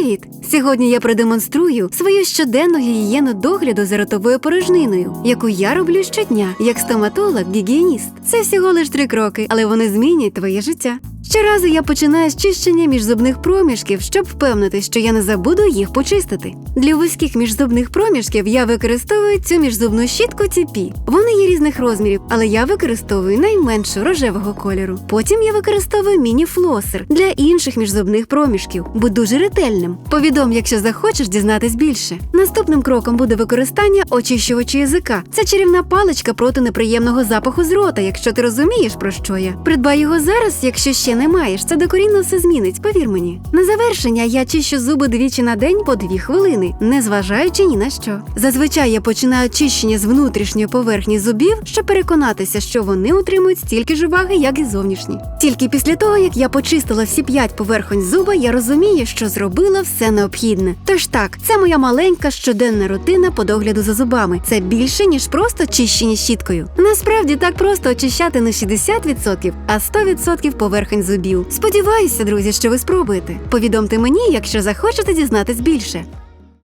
Привіт! Сьогодні я продемонструю свою щоденну гігієну догляду за ротовою порожниною, яку я роблю щодня як стоматолог-гігієніст. Це всього лиш три кроки, але вони змінять твоє життя. Щоразу я починаю з чищення міжзубних проміжків, щоб впевнитись, що я не забуду їх почистити. Для вузьких міжзубних проміжків я використовую цю міжзубну щітку TP. Вони є різних розмірів, але я використовую найменшу рожевого кольору. Потім я використовую міні-флосер для інших міжзубних проміжків. Будь дуже ретельним. Повідом, якщо захочеш дізнатись більше. Наступним кроком буде використання очищувача язика. Це чарівна паличка проти неприємного запаху з рота, якщо ти розумієш про що я. Придбай його зараз, якщо ще не маєш. Це докорінно все змінить, повір мені. На завершення я чищу зуби двічі на день по дві хвилини, не зважаючи ні на що. Зазвичай я починаю чищення з внутрішньої поверхні зубів, щоб переконатися, що вони отримують стільки ж уваги, як і зовнішні. Тільки після того, як я почистила всі п'ять поверхонь зуба, я розумію, що зробила все необхідне. Тож так, це моя маленька щоденна рутина по догляду за зубами. Це більше ніж просто чищення щіткою. Насправді так просто очищати не 60%, а 100% поверхонь зубів. Сподіваюся, друзі, що ви спробуєте. Повідомте мені, якщо захочете дізнатись більше.